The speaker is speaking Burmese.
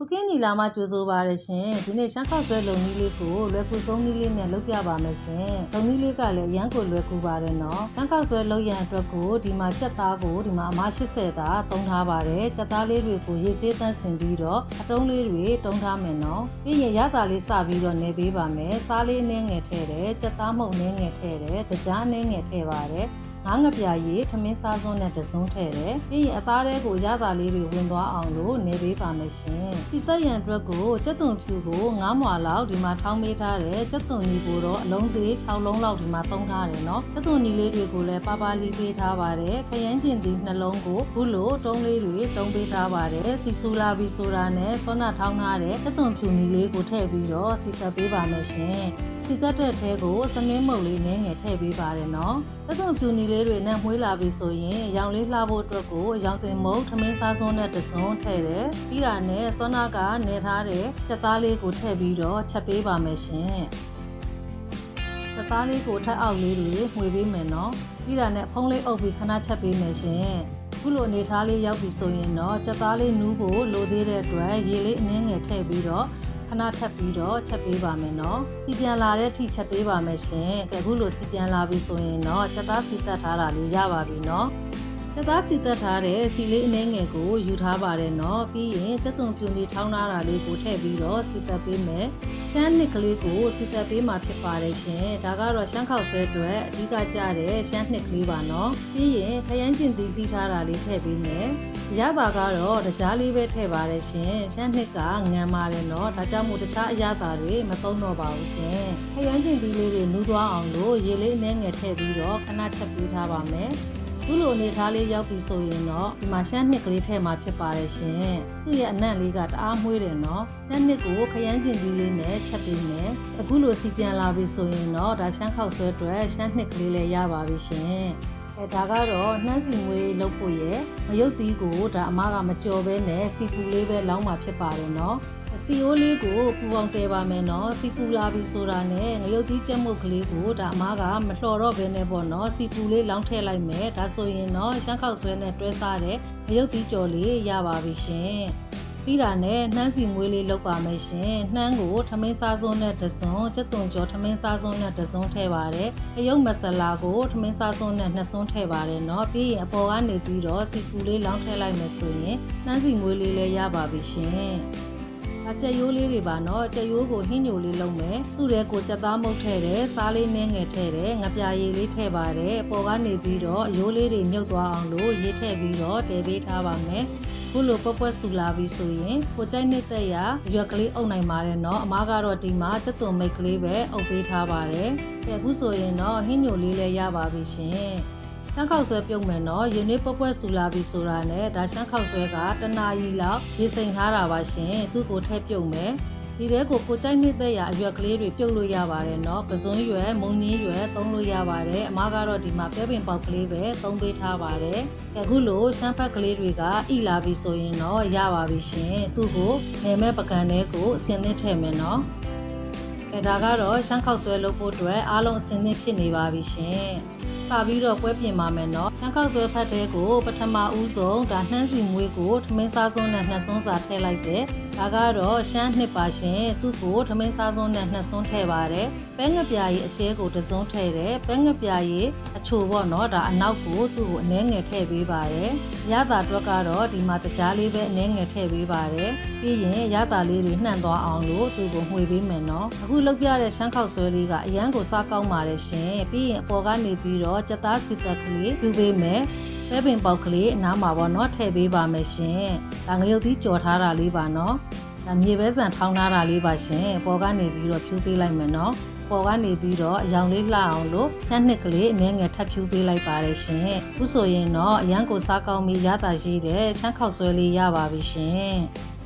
ကုကင်းနီလာမကြိုးဆိုပါရရှင်ဒီနေ့ရှမ်းခောက်ဆွဲလုံနည်းလေးကိုလွယ်ကူဆုံးနည်းလေးနဲ့လုပ်ပြပါမယ်ရှင်လုံနည်းလေးကလည်းအရန်ကိုလွယ်ကူပါတယ်နော်ရှမ်းခောက်ဆွဲလုံရန်အတွက်ကိုဒီမှာကြက်သားကိုဒီမှာအမ80သားတုံးထားပါတယ်ကြက်သားလေးတွေကိုရေဆေးတန့်စင်ပြီးတော့အတုံးလေးတွေတုံးထားမယ်နော်ပြီးရင်ရတာလေးစပြီးတော့နေပေးပါမယ်စားလေးနည်းငယ်ထည့်တယ်ကြက်သားမုံနည်းငယ်ထည့်တယ်တကြားနည်းငယ်ထည့်ပါတယ် ငါးငပြာရည်ထမင်းစားစွန်းနဲ့တစုံထည့်တယ်ပြီးရင်အသားတဲကိုရတာလေးတွေဝင်သွားအောင်လို့နေပေးပါမယ်ရှင်ဒီတက်ရန်အတွက်ကိုကြက်သွန်ဖြူကို9မွာလောက်ဒီမှာထောင်းပေးထားတယ်ကြက်သွန်နီကိုတော့အလုံးသေး6လုံးလောက်ဒီမှာသုံးထားတယ်နော်ကြက်သွန်နီလေးတွေကိုလည်းပါပါလီပေးထားပါတယ်ခရမ်းကျင်သီးနှလုံးကိုခုလိုတုံးလေးတွေတုံးပေးထားပါတယ်စီဆူလာဘီဆိုတာနဲ့ဆောနာထောင်းထားတဲ့ကြက်သွန်ဖြူနီလေးကိုထည့်ပြီးတော့စီသက်ပေးပါမယ်ရှင်စီသက်တဲ့ထဲကိုစနွင်းမုတ်လေးနည်းငယ်ထည့်ပေးပါတယ်နော်ကြက်သွန်ဖြူနီလေးတွေနဲ့မှုေးလာပြီဆိုရင်အရောင်လေးလှဖို့အတွက်ကိုအရောင်တင်မုတ်ထမင်းစားစွန်းနဲ့တစုံထည့်တယ်ပြီးတာနဲ့ဆောနာကနေထားတဲ့ကြက်သားလေးကိုထည့်ပြီးတော့ချက်ပေးပါမယ်ရှင်ကြက်သားလေးကိုထပ်အောက်လေးတွေမှွေပေးမယ်နော်ပြီးတာနဲ့ဖုံးလေးအုပ်ပြီးခဏချက်ပေးမယ်ရှင်ခုလိုအနေထားလေးရောက်ပြီဆိုရင်တော့ကြက်သားလေးနူးဖို့လိုသေးတဲ့အတွက်ရေလေးအနည်းငယ်ထည့်ပြီးတော့ ခဏထပ်ပြီးတော့ချက်ပေးပါမယ်နော်။စီပြန်လာတဲ့အထိချက်ပေးပါမယ်ရှင်။ကဲခုလိုစီပြန်လာပြီဆိုရင်တော့ချက်သားစီတက်ထားတာလေးရပါပြီနော်။ချက်သားစီတက်ထားတဲ့စီလေးအနှဲငယ်ကိုယူထားပါတယ်နော်။ပြီးရင်ချက်သွန်ပြူနေထောင်းထားတာလေးကိုထည့်ပြီးတော့စီတက်ပေးမယ်။ ကန်းနှစ်ကလေးကိုစီတက်ပေးမှာဖြစ်ပါတယ်ရှင်ဒါကတော့ရှမ်းခေါက်ဆွဲအတွက်အဓိကကျတဲ့ရှမ်းနှစ်ကလေးပါနော်ပြီးရင်ခရမ်းကျင်သီးလှီးထားတာလေးထည့်ပေးမယ်ရပါကတော့တကြားလေးပဲထည့်ပါတယ်ရှင်ရှမ်းနှစ်ကငန်ပါတယ်နော်ဒါကြောင့်မို့တခြားအရသာတွေမသုံးတော့ပါဘူးရှင်ခရမ်းကျင်သီးလေးတွေနူးသွားအောင်လို့ရေလေးအနည်းငယ်ထည့်ပြီးတော့ခဏချက်ပေးထားပါမယ် ခုလိုအနေထားလေးရောက်ပြီဆိုရင်တော့ဒီမှာရှမ်းနှစ်ကလေးထဲမှာဖြစ်ပါတယ်ရှင်သူ့ရဲ့အနံ့လေးကတအားမွေးတယ်နော်ရှမ်းနှစ်ကိုခရမ်းကျင်ကြီးလေးနဲ့ချက်ပေးမယ်အခုလိုစီပြန်လာပြီဆိုရင်တော့ဒါရှမ်းခောက်ဆွဲအတွက်ရှမ်းနှစ်ကလေးလည်းရပါပြီရှင် အဲဒါကတော့နှမ်းစီမွေးလုပ်ဖို့ရယ်မရုပ်သီးကိုဒါအမကမကြော်ဘဲနဲ့စီပူလေးပဲလောင်းမှာဖြစ်ပါတယ်နော်အစီအိုးလေးကိုပူအောင်တဲပါမယ်နော်စီပူလာပြီဆိုတာနဲ့ငရုတ်သီးကြက်မုတ်ကလေးကိုဒါအမားကမလှော်တော့ဘဲနဲ့ပေါ့နော်စီပူလေးလောင်းထည့်လိုက်မယ်ဒါဆိုရင်တော့ရှမ်းခောက်ဆွဲနဲ့တွဲစားတဲ့ငရုတ်သီးကြော်လေးရပါပြီရှင် ပြီးတာနဲ့နှမ်းစီမွေးလေးလုပ်ပါမယ်ရှင်နှမ်းကိုထမင်းစားစွန်းနဲ့တစွန်းကြက်သွန်ကြောထမင်းစားစွန်းနဲ့တစွန်းထည့်ပါတယ်အယုတ်မဆလာကိုထမင်းစားစွန်းနဲ့နှစ်စွန်းထည့်ပါတယ်เนาะပြီးရင်အပေါ်ကနေပြီးတော့စီပူလေးလောင်းထည့်လိုက်မယ်ဆိုရင်နှမ်းစီမွေးလေးလည်းရပါပြီရှင်ဒါကြက်ရိုးလေးတွေပါเนาะကြက်ရိုးကိုဟင်းညိုလေးလုံးမယ်သူ့ရဲကိုကြက်သားမုတ်ထည့်တယ်စားလေးနည်းငယ်ထည့်တယ်ငပြာရည်လေးထည့်ပါတယ်အပေါ်ကနေပြီးတော့အရိုးလေးတွေမြုပ်သွားအောင်လို့ရေးထည့်ပြီးတော့တည်ပေးထားပါမယ် ခုလိုပွက်ပွက်ဆူလာပြီးဆိုရင်ကိုကြိုက်နေတဲ့ရရွက်ကလေးအုပ်နိုင်ပါတယ်နော်အမကတော့ဒီမှာစက်သွုံမိတ်ကလေးပဲအုပ်ပေးထားပါတယ်ကဲအခုဆိုရင်တော့ဟင်းညိုလေးလည်းရပါပြီရှင်ရှမ်းခေါက်ဆွဲပြုတ်မယ်နော်ရင်းနှီးပွက်ပွက်ဆူလာပြီဆိုတာနဲ့ဒါရှမ်းခေါက်ဆွဲကတနာရီလောက်ရေစိမ်ထားတာပါရှင်သူ့ကိုထည့်ပြုတ်မယ် ဒီတဲကိုကိုကြိုက်နေတဲ့ရအရွက်ကလေးတွေပြုတ်လို့ရပါတယ်เนาะကစွန်းရွယ်မုံငင်းရွယ်သုံးလို့ရပါတယ်အမားကတော့ဒီမှာပဲပင်ပေါက်ကလေးပဲသုံးပေးထားပါတယ်အခုလိုရှမ်းဖက်ကလေးတွေကဣလာပြီဆိုရင်တော့ရပါပြီရှင်သူ့ကိုနေမဲ့ပကံထဲကိုအစင်းသစ်ထည့်မယ်เนาะအဲဒါကတော့ရှမ်းခောက်ဆွဲလုပ်ဖို့အတွက်အားလုံးအစင်းသစ်ဖြစ်နေပါပြီရှင် စပြီးတော့ပွဲပြင်ပါမယ်နော်။ဆန်ကောက်ဆွဲဖတ်တဲ့ကိုပထမဦးဆုံးဒါနှမ်းစီမွေးကိုထမင်းစားစွန်းနဲ့နှစ်စွန်းစာထည့်လိုက်တယ်။ဒါကတော့ရှမ်းနှစ်ပါရှင်သူ့ကိုထမင်းစားစွန်းနဲ့နှစ်စွန်းထည့်ပါတယ်။ပဲငှက်ပြာကြီးအကျဲကိုတစ်စွန်းထည့်တယ်။ပဲငှက်ပြာကြီးအချိုပေါ့နော်ဒါအနောက်ကိုသူ့ကိုအနှဲငယ်ထည့်ပေးပါတယ်။ရတာတွက်ကတော့ဒီမှာတကြားလေးပဲအနှဲငယ်ထည့်ပေးပါတယ်။ပြီးရင်ရတာလေးတွေနှံ့သွားအောင်လို့သူ့ကိုမှွေပေးမယ်နော်။အခုလောက်ပြတဲ့ရှမ်းခောက်ဆွဲလေးကအရန်ကိုစားကောင်းပါတယ်ရှင်။ပြီးရင်အပေါ်ကနေပြီးတော့ကြက်သားစီသက်ကလေးပြုပေးမယ်ပဲပင်ပေါက်ကလေးအနားမှာပေါ့နော်ထည့်ပေးပါမယ်ရှင်။ဒါငရုတ်သီးကြော်ထားတာလေးပါနော်။ဒါမြေပဲဆန်ထောင်းထားတာလေးပါရှင်။ပေါ်ကနေပြီးတော့ဖြူးပေးလိုက်မယ်နော်။ပေါ်ကနေပြီးတော့အယောင်လေးလှအောင်လို့ဆန်းနှစ်ကလေးအနည်းငယ်ထပ်ဖြူးပေးလိုက်ပါတယ်ရှင်။အခုဆိုရင်တော့အရန်ကိုစားကောင်းပြီးရတာရှိတဲ့ချမ်းခောက်ဆွဲလေးရပါပြီရှင်။